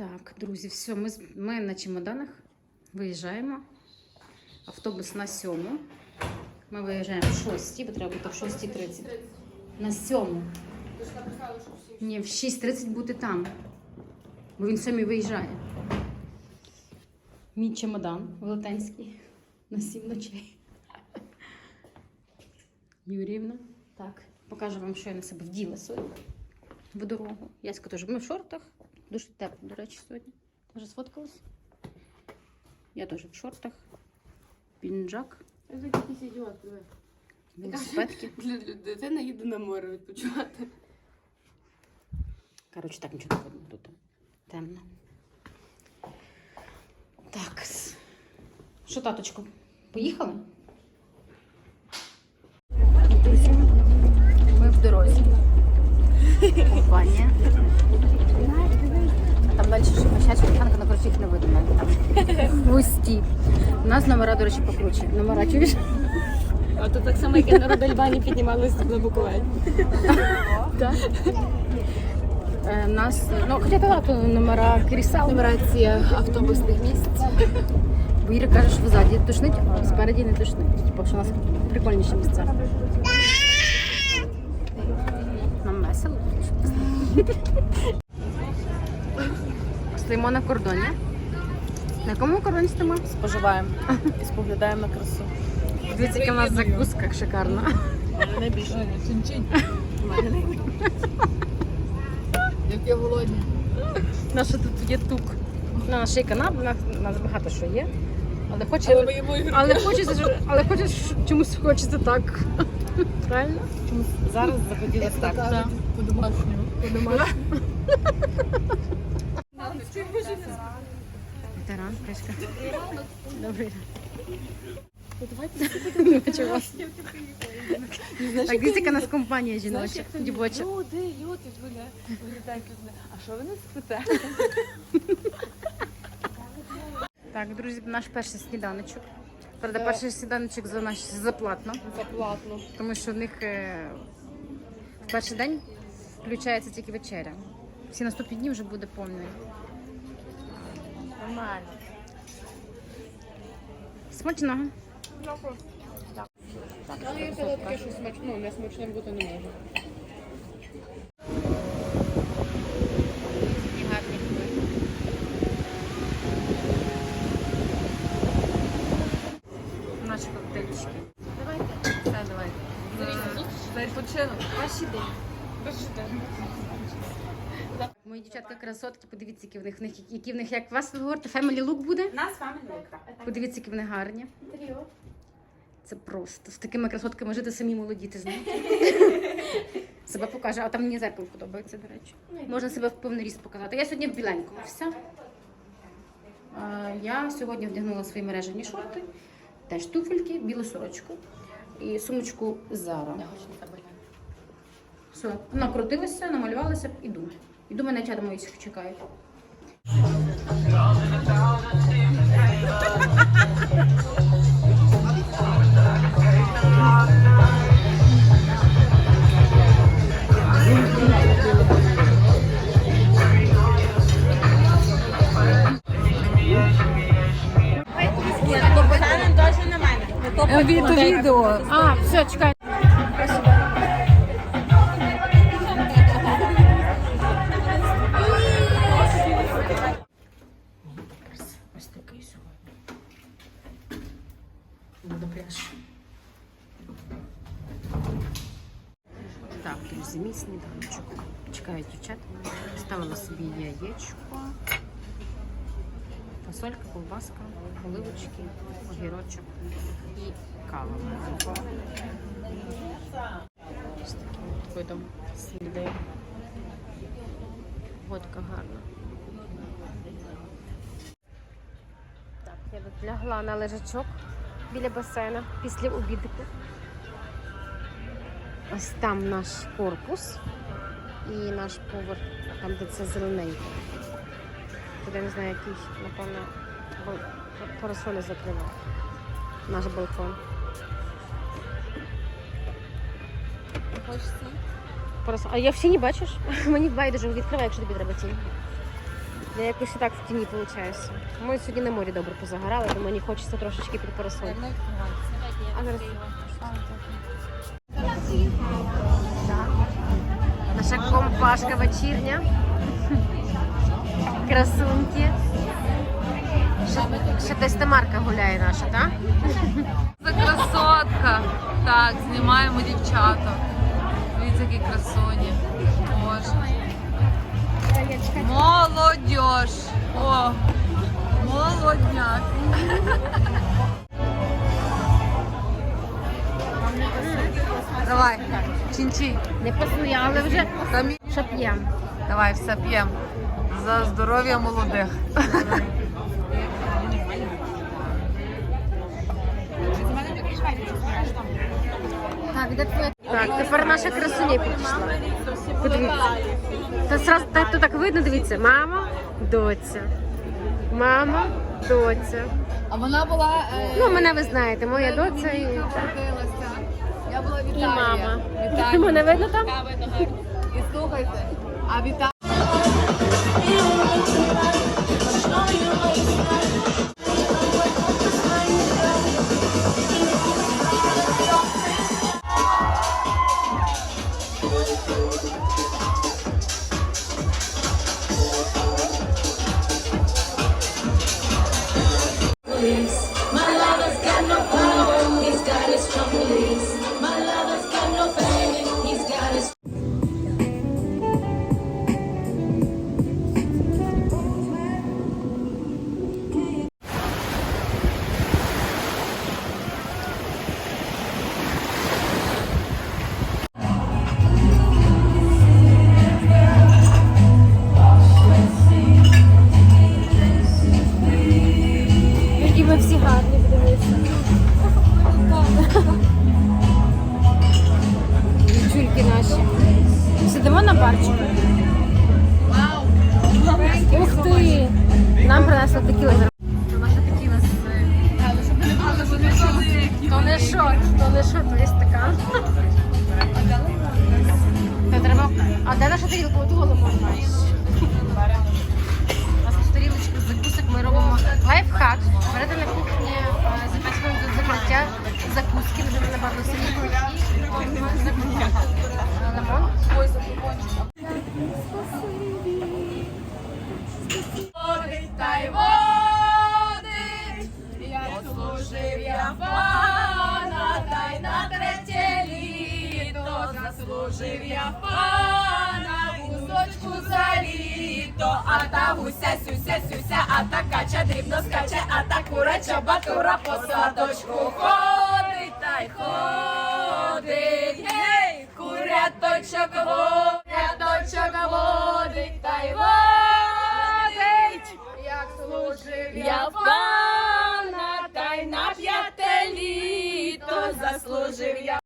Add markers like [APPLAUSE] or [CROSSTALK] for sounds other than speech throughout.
Так, друзі, все, ми, ми на чемоданах виїжджаємо. Автобус на сьому. Ми виїжджаємо в шостій, бо треба бути в 6.30. На сьому. Ти ж написала, що всі. Ні, в 6.30 бути там. Бо він сьомій виїжджає. Мій чемодан велетенський на сім ночей. Юрівна. Так, покажу вам, що я на себе вділа сьогодні в дорогу. Яська теж. Ми в шортах. Дуже тепло, до речі, сьогодні. Теж сфоткалась. Я теж в шортах. Піджак, Це якийсь ідіот, велосипедки. Для їде на море відпочивати. Коротше, так нічого не видно тут. Темно. Так. Що, таточку? Поїхали? Друзі, ми в дорозі. Компанія. А там далі танка, на коротше їх не видно. Густі. У нас номера, до речі, покруче. Номера чуєш? А то так само, як я на Родельбані піднімалася на Буковель. Е, нас, ну, хоча та то номера крісел. Нумерація автобусних місць. Бо Іра каже, що ззаді тошнить, а спереді не тошнить. Типу, що у нас прикольніші місця. Нам весело. Стоїмо на кордоні. На якому кордоні стоїмо? Споживаємо і споглядаємо на красу. Дивіться, яка в нас закуска шикарна. Найбільше. Як я голодні. Наша тут є тук. На нашій канал, у нас, багато що є. Але хоче, Але але хочеться, але хочеться, чомусь хочеться так. Правильно? Зараз захотілося так. Да. По-домашньому. По-домашньому. Качка. Добрий. Вас. Так, дивіться, яка нас компанія жіноча, дівоча. Люди, люди, вони виглядають люди. А що ви не спите? Так, друзі, наш перший сніданочок. Правда, перший сніданочок за наш заплатно, Заплатно. тому що в них е, в перший день включається тільки вечеря. Всі наступні дні вже буде повний. Нормально. Смачного. Але я взяла таке, що смачно, ну, не смачним бути не може. Наші коктейльчики. Давайте. Все, давай. За відпочинок. Ваші день. Мої дівчатка красотки, подивіться, які в них, в них які в них, як вас ви говорите, family look буде? Нас family look, так. Подивіться, які вони гарні. Інтер'єр. Це просто з такими красотками жити самі молоді, ти знаєш. [LAUGHS] Себе покаже, а там мені зеркало подобається, до речі. Можна себе в повний ріст показати. Я сьогодні в біленькому вся. Е, Я сьогодні вдягнула свої мережені шорти, теж туфельки, білу сорочку і сумочку Zara. Все, накрутилася, намалювалася, іду. Іду, мене чада мої чекають. Відео, відео. А, все, чекай. Яєчко, фасолька, ковбаска, оливочки, огірочок і кава. Ось таким от видом снідаю. Водка гарна. Так, я тут лягла на лежачок біля басейну після обідику. Ось там наш корпус і наш поверх, там де це зелененьке. Туди я не знаю, який, напевно, парасолі закривав. Наш балкон. Парасоль. А я в сіні бачиш? [LAUGHS] Мені байдуже відкривай, якщо тобі треба тінь. Я якось і так в тіні виходить. Ми сьогодні на морі добре позагорали, тому мені хочеться трошечки під парасоль. А зараз. Наша компашка вечірня. Красунки. Ще, десь Тамарка гуляє наша, так? Це красотка. Так, знімаємо дівчата. Дивіться, які красуні. Боже. Молодіж. О, молодняк. Давай, чинчі. Не пасує, але вже що п'ємо. Давай, все п'ємо. За здоров'я молодих. Так? Так, тепер наша красуня прийшла. Подивіться. Та сразу так, то так видно, дивіться. Мама, доця. Мама, доця. А вона була. е, Ну, мене ви знаєте, моя доця і, Я була і мама. Віталія. Мене видно там? І слухайте, а Віталія. Служив я пана, та й на третє літо заслужив я пана, гусочку за літо, а та гуся, сюся, сюся, а та кача дрібно скаче, а та курача батура по садочку ходить, та й ходить, гей, куряточок куряточок водить, та й водить, як служив я в пана, літо заслужив я.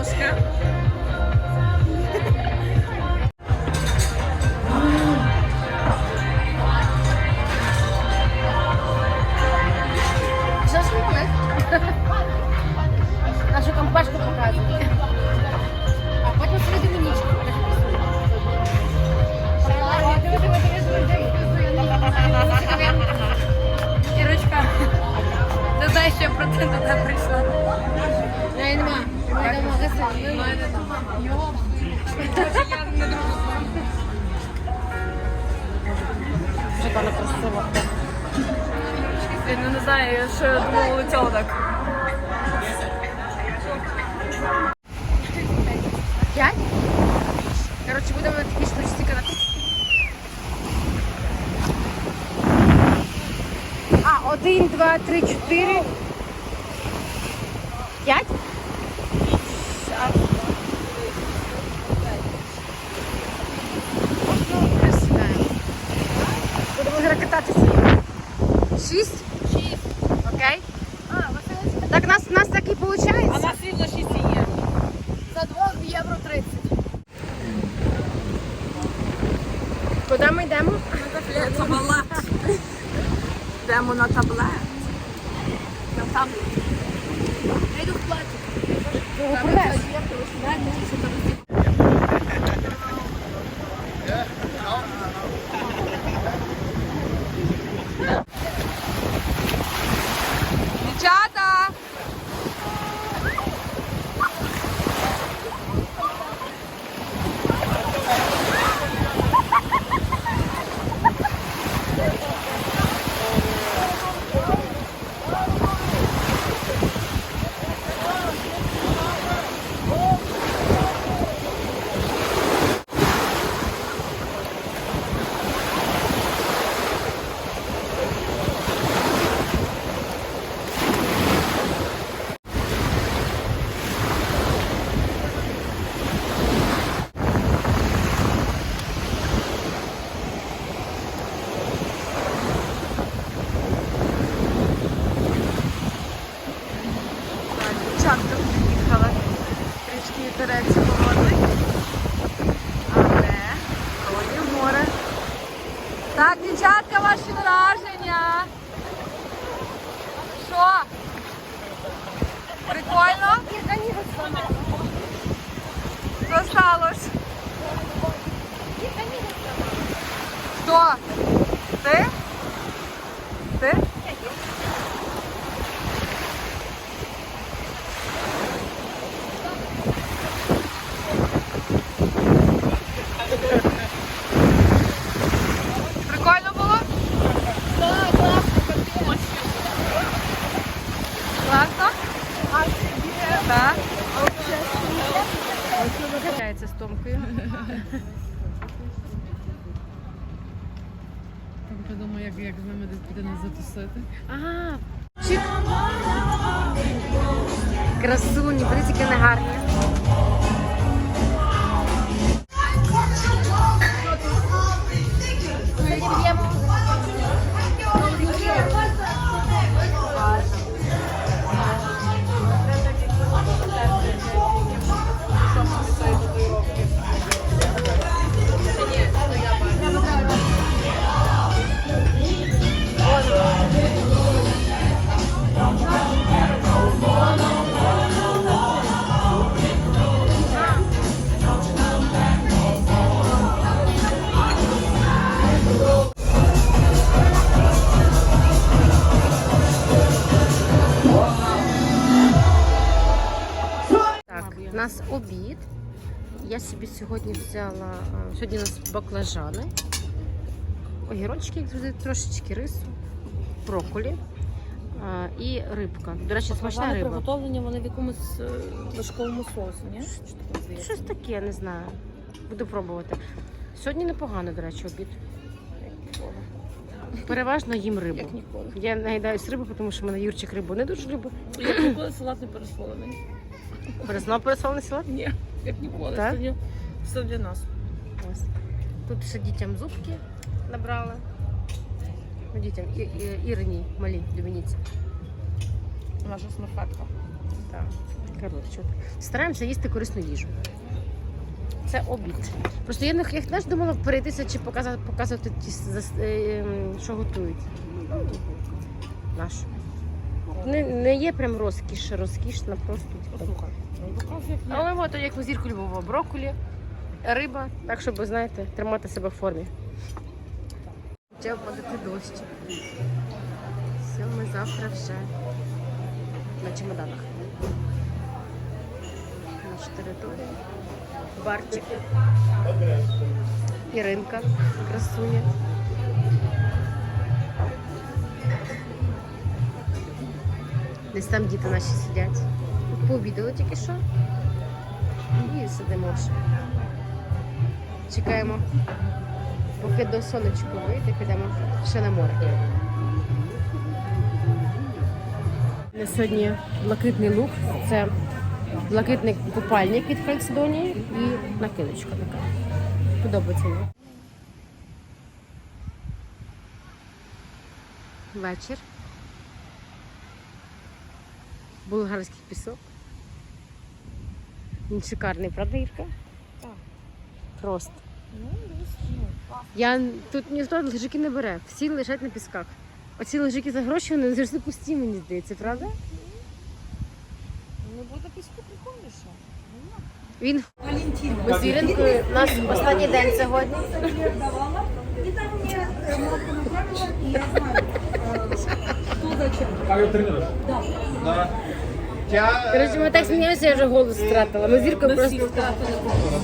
Tosca 2, 3, 4, Там. Я йду в платі. Дівчата! Так, дівчатка приїхала. Трішки вітерець холодний. Але вроді море. Так, дівчатка, ваші враження. Що? Прикольно? Що сталося? Хто? Ти? Обід. Я собі сьогодні взяла. Сьогодні у нас баклажани, огірочки, як завжди, трошечки рису, брокколі і рибка. До речі, смачна риба. Приготовлення вони в якомусь е, важковому соусі, ні? Що таке здається? Щось таке, не знаю. Буду пробувати. Сьогодні непогано, до речі, обід. Переважно їм рибу. Як ніколи. Я наїдаюсь риби, тому що в мене Юрчик рибу не дуже любить. Як ніколи салат не пересолений. Перезнав пересолений салат. Ні, як ніколи. Так? Сьогодні все для нас. Ось. Тут ще дітям зубки набрала. Ну, дітям і, і, Ірині, малій, Домініці. Наша смерфетка. Так. Коротше. Стараємося їсти корисну їжу. Це обід. Просто я не я теж думала перейтися чи показати, показувати ті, е, ем, що готують. Ну, Наш. Не, не є прям розкіш, розкішна, просто. Послухай. ну. Але от як у зірку любого брокколі, риба, так щоб, знаєте, тримати себе в формі. Почав падати дощ. Все, ми завтра вже на чемоданах. Наша територія. Барчик. Іринка, красуня. Десь там діти наші сидять. Пообідали тільки що. І сидимо. Чекаємо, поки до сонечку вийде, підемо ще на море. На сьогодні блакитний лук. Це блакитний купальник від Кальцедонії і накидочка така. Подобається мені. Вечір. Болгарський пісок. Він шикарний, правда, Ірка? Так. Просто. Ну, ну. Я тут ніхто лежаки не бере, всі лежать на пісках. Оці лежаки за гроші вони завжди пусті, мені здається, правда? Ну, буде піску прикольніше. Він ми з Іринкою. У нас останній день сьогодні. Коротше, ми так сміємося, я вже голос втратила. Ми з Іркою просто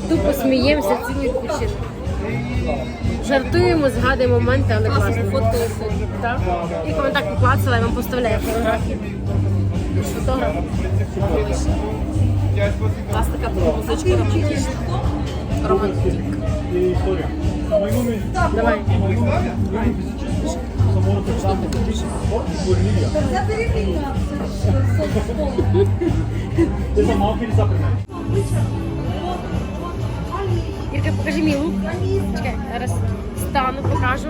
тупо сміємося цілий відпочинок. Жартуємо, згадуємо моменти, але класно. Так? І коли так поклацала, я вам поставляю фотографії. Фотограф. У нас така музичка романтична. Романтик. Давай. Ірка, покажи мій лук. Чекай, зараз стану, покажу.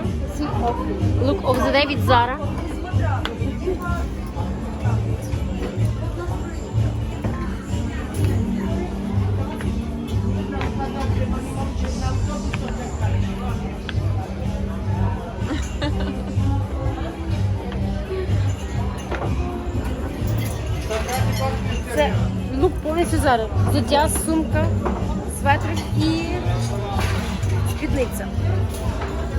Лук of the day від Zara. Це лук повністю зараз. Взуття, сумка, светрик і спідниця.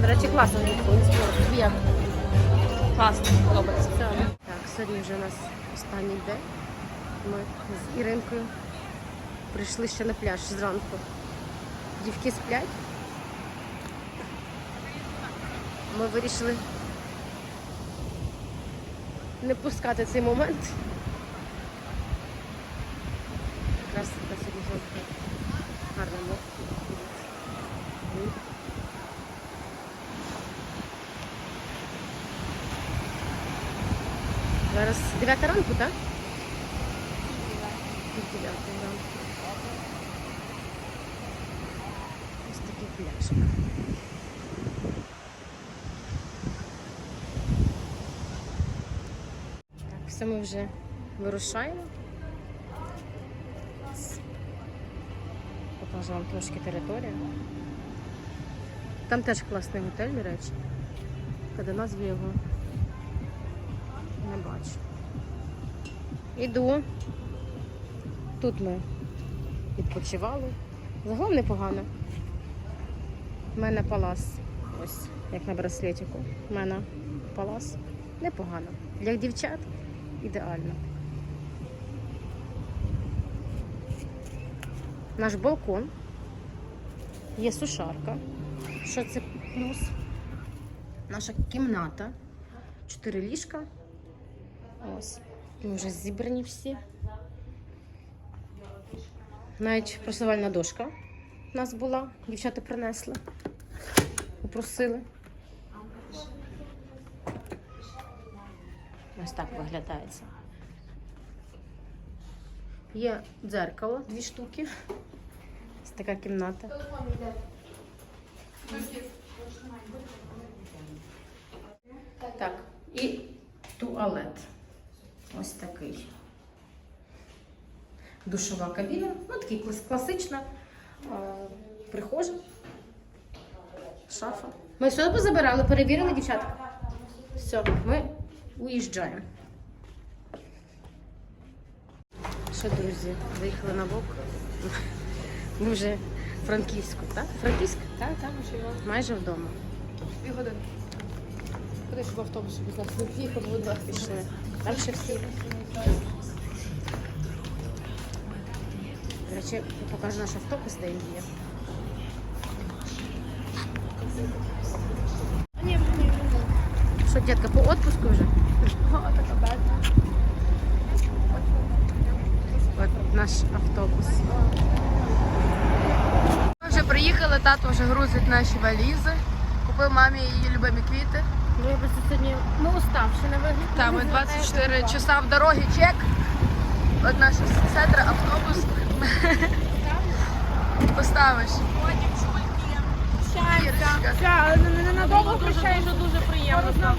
До речі, класно лук як? Класно, подобається. Так, сьогодні вже у нас останній день. Ми з Іринкою прийшли ще на пляж зранку. Дівки сплять. Ми вирішили не пускати цей момент. Якраз на сьогодні зранку гарна мова. Зараз 9 ранку, так? Пів дев'ятої ранку. Ось такий пляж. Так, все ми вже вирушаємо. Покажу вам трошки територію. Там теж класний готель, до речі. Коли назву його не бачу. Іду. Тут ми відпочивали. Загалом непогано. У мене палас. Ось, як на браслетику. У мене палас. Непогано. Для дівчат ідеально. Наш балкон. Є сушарка. Що це плюс? Наша кімната. Чотири ліжка. Ось. Ми вже зібрані всі. Навіть просувальна дошка у нас була. Дівчата принесли. Попросили. Ось так виглядає це. Є дзеркало, дві штуки. Ось така кімната. Так, і туалет. Ось такий. Душова кабіна. Ну, такий класична. Прихожа. Шафа. Ми все позабирали, перевірили, дівчата. Все, ми уїжджаємо. Що, друзі, заїхали на бок. [LAUGHS] Ми вже Франківську, так? Франківськ? Так, там ще його. Майже вдома. Дві години. Куди ж в автобусі без нас не в'їхав, будь ласка. Пішли. Там ще всі. До речі, покажу наш автобус, де він є. Що, дітка, по отпуску вже? От наш автобус. Ми вже приїхали, тато вже грузить наші валізи. Купив мамі її любимі квіти. Ну, я просто сьогодні ми уставші на вигляд. Там ми 24 часа в дорогі, чек. От наш центр, автобус. Поставиш. Ненадовго прощаєш. Дуже, дуже приємно.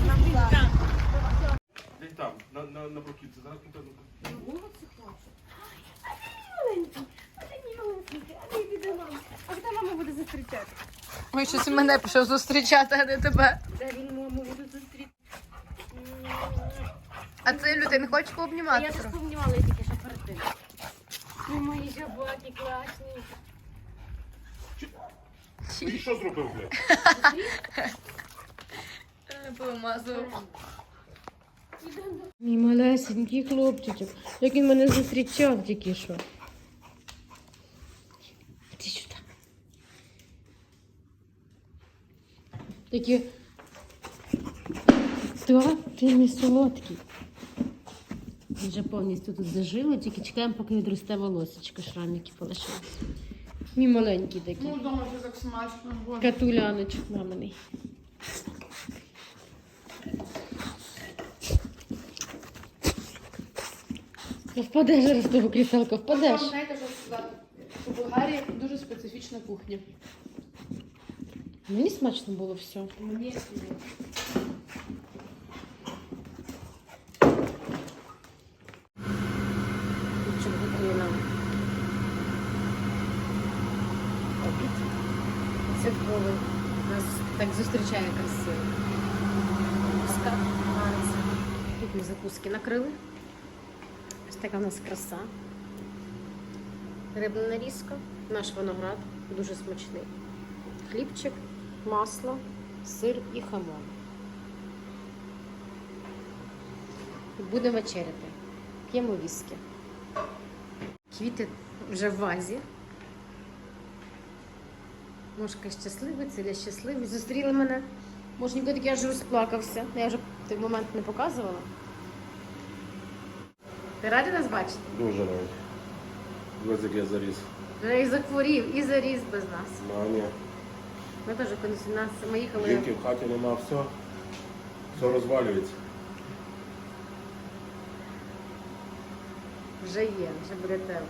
Десь там, на, на, покажу. А де мама буде зустрічати? Ой, щось і мене пішов зустрічати, а не тебе. Де він маму буде зустріти? А цей людей не хоче пообнімати? я ж трохи? помнівала тільки що перед тим. Ну, мої жабаки класні. Ти що зробив, блядь? Е, Мій малесенький хлопчичок. Як він мене зустрічав тільки що. Ти сюди. Так, ти мій солодкий. Вже повністю тут зажило, тільки чекаємо, поки відросте волосечко, шрамики полишилися. Мій маленький такий. Ну, вдома вже так смачно. Катуляночок маминий. Впадеш зараз того кріселка, впадеш. Вам знаєте, що? У Болгарії дуже специфічна кухня. Мені смачно було все. Мені Щоб. Обід. Святковий. Нас так зустрічає красиво. Тут ми закуски накрили. Ось така в нас краса. Рибна нарізка, наш виноград, дуже смачний. Хлібчик, масло, сир і хамон. Будемо вечеряти. П'ємо віскі. Квіти вже в вазі. Мошка щаслива, ціля щасливі. Зустріли мене. Може, Мошенько такий аж розплакався. Я вже той момент не показувала. Ти радий нас бачити? Дуже навіть. Ось як я заріс. Вже і захворів, і заріс без нас. Маня. Ми теж коли нас ми їхали. Жінки в хаті нема, все. Все розвалюється. Вже є, вже буде тепло.